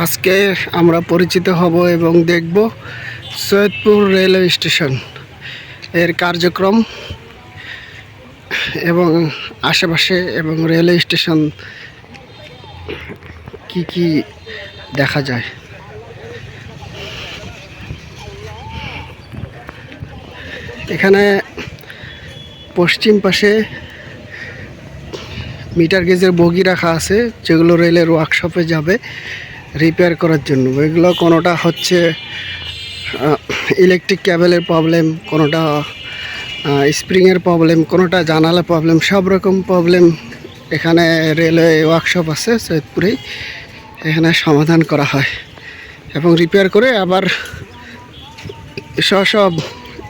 আজকে আমরা পরিচিত হব এবং দেখব সৈয়দপুর রেলওয়ে স্টেশনের কার্যক্রম এবং আশেপাশে এবং রেলওয়ে স্টেশন কি কি দেখা যায়। এখানে পশ্চিম পাশে মিটার গেজের বগি রাখা আছে, যেগুলো রেলের ওয়ার্কশপে যাবে। রিপেয়ার করার জন্য। এগুলো কোনোটা হচ্ছে ইলেকট্রিক ক্যাবেলের প্রবলেম কোনোটা স্প্রিংয়ের প্রবলেম কোনোটা জানালা প্রবলেম সব রকম প্রবলেম এখানে রেলওয়ে ওয়ার্কশপ আছে সৈয়দপুরেই। এখানে সমাধান করা হয় এবং রিপেয়ার করে আবার সব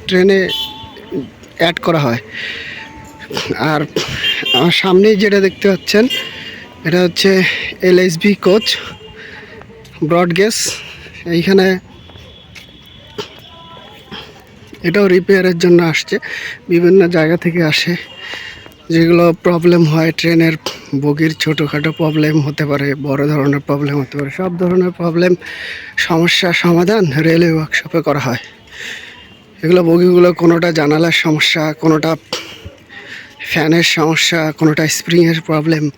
ট্রেনে অ্যাড করা হয়। আর আমার সামনেই যেটা দেখতে পাচ্ছেন, এটা হচ্ছে এলএসবি কোচ ব্রড গেস এইখানে এটাও রিপেয়ারের জন্য আসছে। বিভিন্ন জায়গা থেকে আসে। যেগুলো প্রবলেম হয়, ট্রেনের বগির ছোটোখাটো প্রবলেম হতে পারে, বড় ধরনের প্রবলেম হতে পারে, সব ধরনের প্রবলেম, সমস্যা সমাধান রেলওয়ে ওয়ার্কশপে করা হয়। এগুলো বগিগুলো কোনোটা জানালার সমস্যা, কোনোটা ফ্যানের সমস্যা, কোনোটা স্প্রিংয়ের প্রবলেম,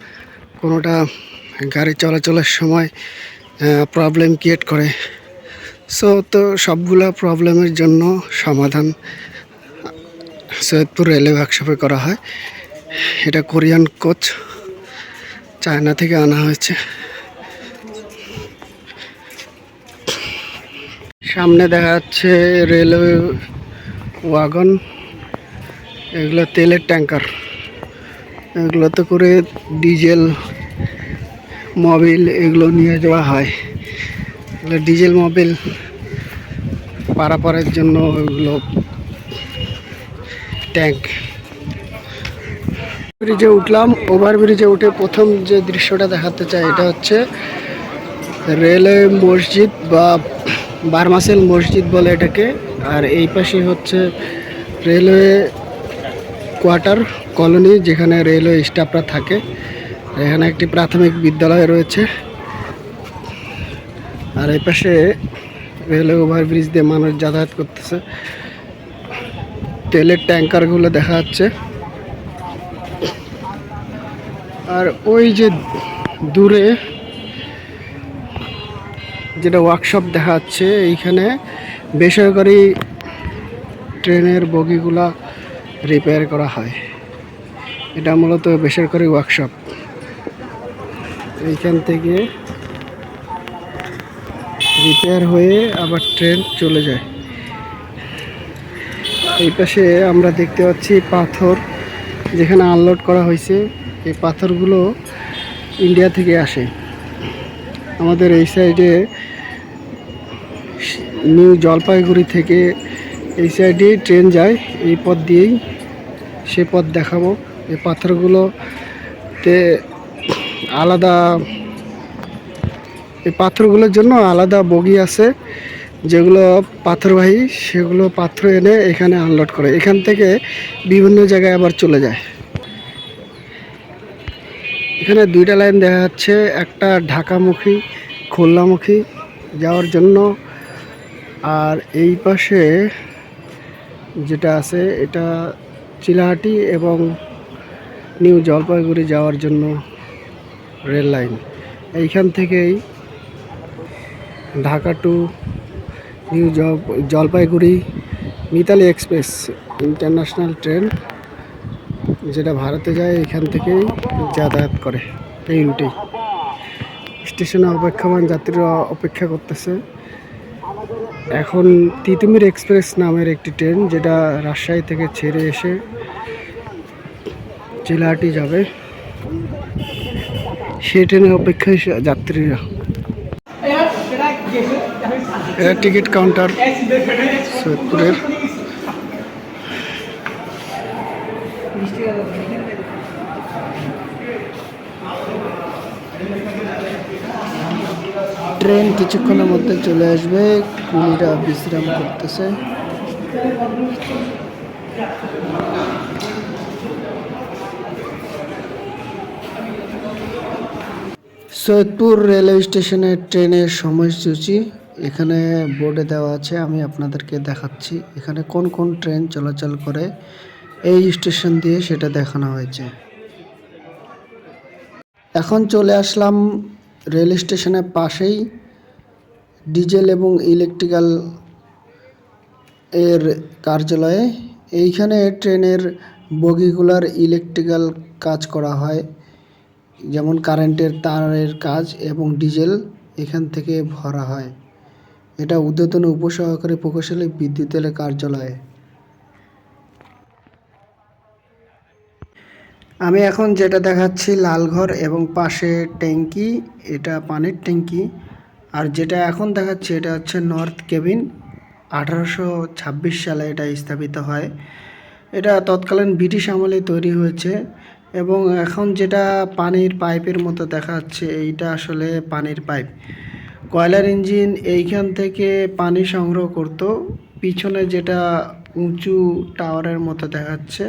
কোনোটা গাড়ি চলাচলের সময় প্রবলেম ক্রিয়েট করে। সো তো সবগুলো প্রবলেমের জন্য সমাধান সৈয়দপুর রেলওয়ে ওয়ার্কশপে করা হয়। এটা কোরিয়ান কোচ চায়না থেকে আনা হয়েছে। সামনে দেখা যাচ্ছে রেলওয়ে ওয়াগন এগুলো তেলের ট্যাঙ্কার এগুলোতে করে ডিজেল মোবিল এগুলো নিয়ে যাওয়া হয়। ডিজেল মোবিল পারাপারের জন্য এগুলো ট্যাঙ্ক। ব্রিজে উঠলাম, ওভার ব্রিজে উঠে প্রথম যে দৃশ্যটা দেখাতে চাই এটা হচ্ছে রেলওয়ে মসজিদ বা বারমাসেল মসজিদ বলে এটাকে। আর এই পাশে হচ্ছে রেলওয়ে কোয়ার্টার কলোনি যেখানে রেলওয়ে স্টাফরা থাকে। এখানে একটি প্রাথমিক বিদ্যালয় রয়েছে। আর এই পাশে রেলওয়ে ওভারব্রিজ দিয়ে মানুষ যাতায়াত করতেছে। তেলের ট্যাঙ্কারগুলো দেখা যাচ্ছে। আর ওই যে দূরে যেটা ওয়ার্কশপ দেখা যাচ্ছে, এইখানে বেসরকারি ট্রেনের বগিগুলা রিপেয়ার করা হয়। এটা মূলত বেসরকারি ওয়ার্কশপ এইখান থেকে রিপেয়ার হয়ে আবার ট্রেন চলে যায়। এই পাশে আমরা দেখতে পাচ্ছি পাথর যেখানে আনলোড করা হয়েছে। এই পাথরগুলো ইন্ডিয়া থেকে আসে। আমাদের এই সাইডে নিউ জলপাইগুড়ি থেকে এই সাইডে ট্রেন যায়। এই পথ দিয়েই সে পথ দেখাবো। এই পাথরগুলোতে আলাদা, এই পাথরগুলোর জন্য আলাদা বগি আছে, যেগুলো পাথরবাহী, সেগুলো পাথর এনে এখানে আনলোড করে। এখান থেকে বিভিন্ন জায়গায় আবার চলে যায়। এখানে দুইটা লাইন দেখা যাচ্ছে, একটা ঢাকামুখী, খুলনামুখী যাওয়ার জন্য। আর এই পাশে যেটা আছে, এটা চিলাহাটি এবং নিউ জলপাইগুড়ি যাওয়ার জন্য। Rail line. এইখান থেকেই Dhaka to new Jalpaiguri Mitali express international train, যেটা ভারতে যায় এখান থেকেই যাতায়াত করে রুটেই স্টেশনে অপেক্ষমান যাত্রীরা অপেক্ষা করতেছে। এখন তিতুমির এক্সপ্রেস নামের একটি ট্রেন, যেটা রাজশাহী থেকে ছেড়ে এসে চিলাহাটি যাবে। সেই ট্রেনে অপেক্ষায় যাত্রীরা। Ticket counter সৈয়দপুরের। ট্রেন কিছুক্ষণের মধ্যে চলে আসবে কুলিরা বিশ্রাম করতেছে। সৈয়দপুর রেলওয়ে স্টেশনের ট্রেনের সময়সূচি এখানে বোর্ডে দেওয়া আছে। আমি আপনাদেরকে দেখাচ্ছি এখানে কোন কোন ট্রেন চলাচল করে। এই স্টেশন দিয়ে সেটা দেখানো হয়েছে। এখন চলে আসলাম রেল স্টেশনের পাশেই। ডিজেল এবং ইলেকট্রিক্যাল এর কার্যালয়ে। এইখানে ট্রেনের বগিগুলার ইলেকট্রিক্যাল কাজ করা হয়। যেমন কারেন্টের তারের কাজ এবং ডিজেল এখান থেকে ভরা হয়। এটা উদ্যতন উপসহকারী প্রকৌশলী বিদ্যুতের কার্যালয়ে। আমি এখন যেটা দেখাচ্ছি লালঘর এবং পাশে ট্যাঙ্কি, এটা পানির ট্যাঙ্কি। আর যেটা এখন দেখাচ্ছি এটা হচ্ছে নর্থ কেবিন। আঠারোশো ছাব্বিশ সালে এটা স্থাপিত হয়। এটা তৎকালীন ব্রিটিশ আমলে তৈরি হয়েছে। এবং এখন যেটা পানির পাইপের মতো দেখা যাচ্ছে এইটা আসলে পানির পাইপ। কয়লার ইঞ্জিন এইখান থেকে পানি সংগ্রহ করত, পিছনে যেটা উঁচু টাওয়ারের মতো দেখাচ্ছে,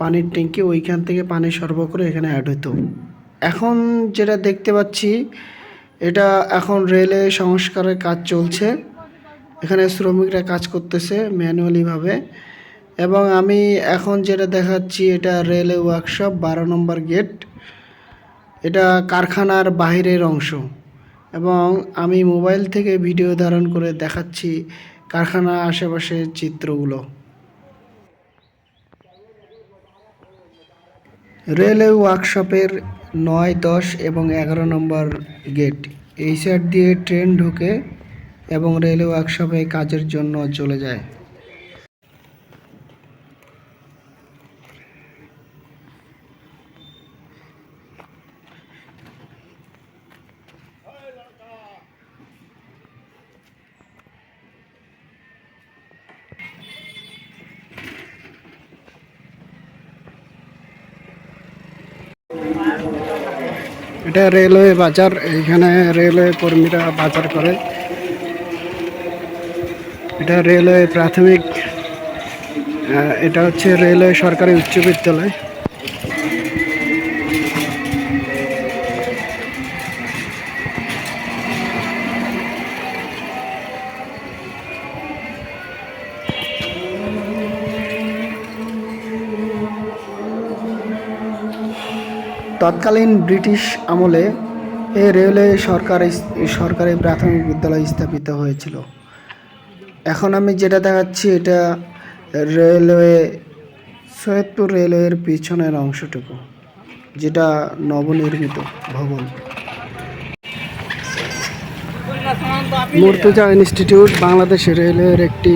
পানির ট্যাঙ্কি ওইখান থেকে পানি সরবরাহ করে এখানে অ্যাড হতো এখন যেটা দেখতে পাচ্ছি, এটা এখন রেলে সংস্কারের কাজ চলছে। এখানে শ্রমিকরা কাজ করতেছে ম্যানুয়ালিভাবে এবং আমি এখন যেটা দেখাচ্ছি, এটা রেলওয়ে ওয়ার্কশপ, বারো নম্বর গেট। এটা কারখানার বাহিরের অংশ। এবং আমি মোবাইল থেকে ভিডিও ধারণ করে দেখাচ্ছি কারখানার আশেপাশের চিত্রগুলো। রেলওয়ে ওয়ার্কশপের নয়, দশ এবং এগারো নম্বর গেট। এই সাইড দিয়ে ট্রেন ঢোকে এবং রেলওয়ে ওয়ার্কশপে কাজের জন্য চলে যায়। এটা রেলওয়ে বাজার, এইখানে রেলওয়ে কর্মীরা বাজার করে। এটা রেলওয়ে প্রাথমিক এটা হচ্ছে রেলওয়ে সরকারি উচ্চ বিদ্যালয়। তৎকালীন ব্রিটিশ আমলে এই রেলওয়ে সরকারি সরকারি প্রাথমিক বিদ্যালয় স্থাপিত হয়েছিল। এখন আমি যেটা দেখাচ্ছি, এটা রেলওয়ে, সৈয়দপুর রেলওয়ের পিছনের অংশটুকু, যেটা নবনির্মিত ভবন। মুর্তজা ইনস্টিটিউট বাংলাদেশ রেলওয়ের একটি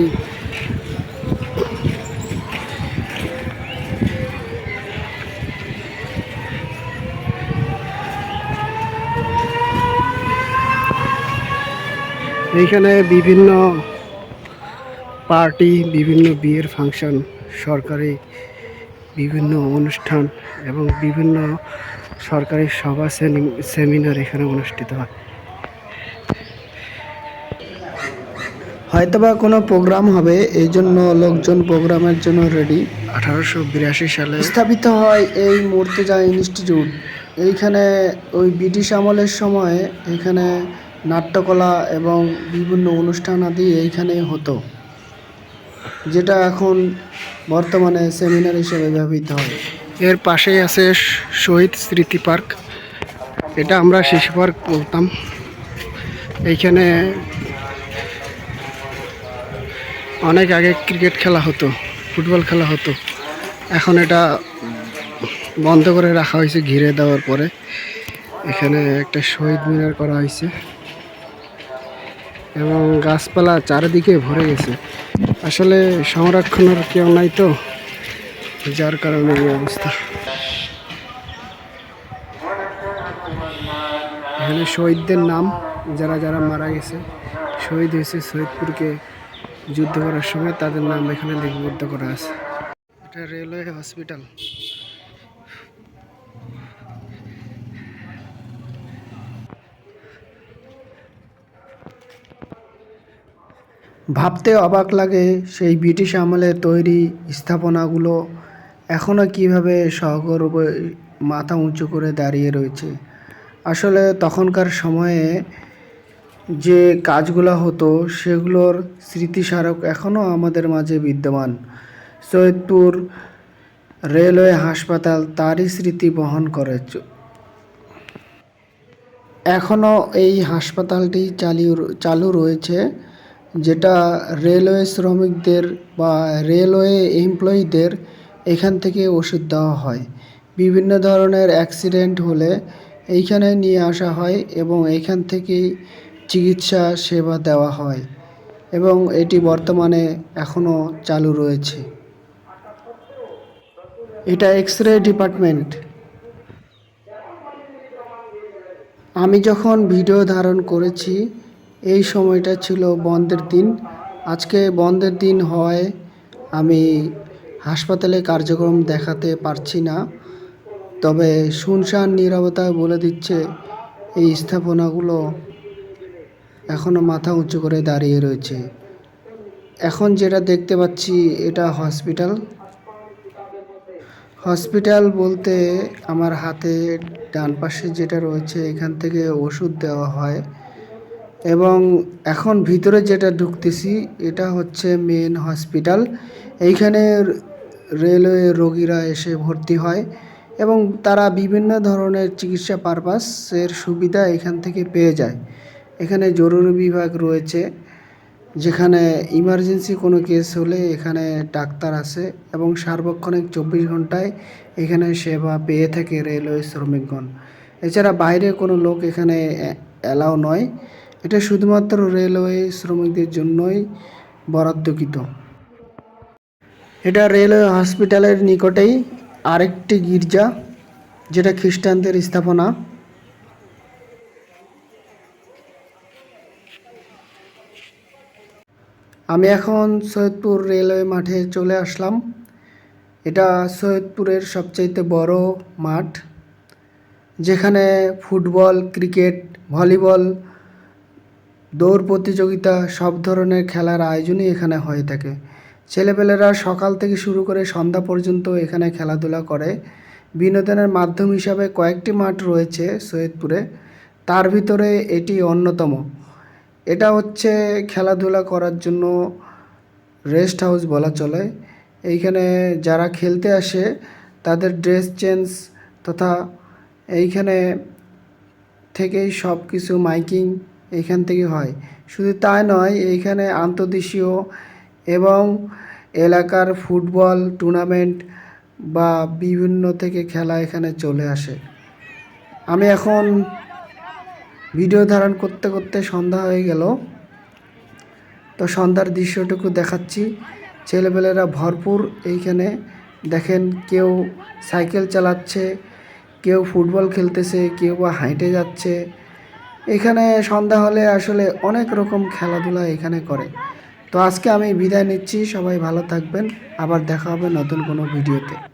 এইখানে বিভিন্ন পার্টি বিভিন্ন বিয়ের ফাংশন সরকারি বিভিন্ন অনুষ্ঠান এবং বিভিন্ন সরকারি সভা সেমিনার এখানে অনুষ্ঠিত হয়। হয়তোবা কোনো প্রোগ্রাম হবে এই জন্য লোকজন প্রোগ্রামের জন্য রেডি আঠারোশো বিরাশি সালে স্থাপিত হয় এই মুর্তজা ইনস্টিটিউট। এইখানে ওই ব্রিটিশ আমলের সময় এখানে নাট্যকলা এবং বিভিন্ন অনুষ্ঠান আদি এইখানে হতো, যেটা এখন বর্তমানে সেমিনার হিসেবে ব্যবহৃত হয়। এর পাশেই আছে শহীদ স্মৃতি পার্ক। এটা আমরা শিশু পার্ক বলতাম। এইখানে অনেক আগে ক্রিকেট খেলা হতো, ফুটবল খেলা হতো। এখন এটা বন্ধ করে রাখা হয়েছে, ঘিরে দেওয়ার পরে। এখানে একটা শহীদ মিনার করা হয়েছে। এবং গাছপালা চারিদিকে ভরে গেছে। আসলে সংরক্ষণের কেউ নাই তো, যার কারণে এই অবস্থা। এখানে শহীদদের নাম, যারা যারা মারা গেছে, শহীদ হয়েছে শহীদপুরকে যুদ্ধ করার সময়, তাদের নাম এখানে লিপিবদ্ধ করা আছে। এটা রেলওয়ে হসপিটাল। ভাবতে অবাক লাগে সেই ব্রিটিশ আমলে তৈরি স্থাপনাগুলো এখনও কীভাবে সহগর্বে মাথা উঁচু করে দাঁড়িয়ে রয়েছে। আসলে তখনকার সময়ে যে কাজগুলো হতো সেগুলোর স্মৃতিস্মারক এখনও আমাদের মাঝে বিদ্যমান। সৈয়দপুর রেলওয়ে হাসপাতাল তারই স্মৃতি বহন করে। এখনও এই হাসপাতালটি চালু চালু রয়েছে। যেটা রেলওয়ে শ্রমিকদের বা রেলওয়ে এমপ্লয়ীদের এখান থেকে ওষুধ দেওয়া হয়। বিভিন্ন ধরনের অ্যাক্সিডেন্ট হলে এইখানে নিয়ে আসা হয় এবং এইখান থেকেই চিকিৎসা সেবা দেওয়া হয় এবং এটি বর্তমানে এখনও চালু রয়েছে। এটা এক্স রে ডিপার্টমেন্ট। আমি যখন ভিডিও ধারণ করেছি এই সময়টা ছিল বন্ধের দিন। আজকে বন্ধের দিন হওয়ায় আমি হাসপাতালে কার্যক্রম দেখাতে পারছি না। তবে শুনশান নীরবতায় বলে দিচ্ছে, এই স্থাপনাগুলো এখনও মাথা উঁচু করে দাঁড়িয়ে রয়েছে। এখন যেটা দেখতে পাচ্ছি, এটা হসপিটাল। হসপিটাল বলতে আমার হাতে ডান পাশে যেটা রয়েছে, এখান থেকে ওষুধ দেওয়া হয়। এবং এখন ভিতরে যেটা ঢুকতেছি, এটা হচ্ছে মেন হসপিটাল এইখানে রেলওয়ে রোগীরা এসে ভর্তি হয় এবং তারা বিভিন্ন ধরনের চিকিৎসা পারপাসের সুবিধা এখান থেকে পেয়ে যায়। এখানে জরুরি বিভাগ রয়েছে, যেখানে ইমার্জেন্সি কোনো কেস হলে এখানে ডাক্তার আছে এবং সার্বক্ষণিক চব্বিশ ঘন্টায় এখানে সেবা পেয়ে থাকে রেলওয়ে শ্রমিকগণ। এছাড়া বাইরে কোনো লোক এখানে অ্যালাও নয়। এটা শুধুমাত্র রেলওয়ে শ্রমিকদের জন্যই বরাদ্দকৃত। এটা রেলওয়ে হসপিটালের নিকটেই আরেকটি গির্জা, যেটা খ্রিস্টানদের স্থাপনা। আমি এখন সৈয়দপুর রেলওয়ে মাঠে চলে আসলাম। এটা সৈয়দপুরের সবচাইতে বড় মাঠ, যেখানে ফুটবল, ক্রিকেট, ভলিবল দৌড় প্রতিযোগিতা, সব ধরনের খেলার আয়োজনই এখানে হয়ে থাকে। ছেলেপেলেরা সকাল থেকে শুরু করে সন্ধ্যা পর্যন্ত এখানে খেলাধুলা করে। বিনোদনের মাধ্যম হিসাবে কয়েকটি মাঠ রয়েছে সৈয়দপুরে। তার ভিতরে এটি অন্যতম। এটা হচ্ছে খেলাধুলা করার জন্য রেস্ট হাউস বলা চলে। এইখানে যারা খেলতে আসে, তাদের ড্রেস চেঞ্জ তথা এইখানে থেকেই সব কিছু মাইকিং এইখান থেকে হয়। শুধু তাই নয় এইখানে আন্তদেশীয় এবং এলাকার ফুটবল টুর্নামেন্ট বা বিভিন্ন থেকে খেলা এখানে চলে আসে। আমি এখন ভিডিও ধারণ করতে করতে সন্ধ্যা হয়ে গেল। তো সন্ধ্যার দৃশ্যটুকু দেখাচ্ছি। ছেলেপেলেরা ভরপুর। এইখানে দেখেন কেউ সাইকেল চালাচ্ছে, কেউ ফুটবল খেলতেছে, কেউ বা হাঁটে যাচ্ছে। এখানে সন্ধ্যা হলে আসলে অনেক রকম খেলাধুলা এখানে করে। তো আজকে আমি বিদায় নিচ্ছি, সবাই ভালো থাকবেন, আবার দেখা হবে নতুন কোনো ভিডিওতে।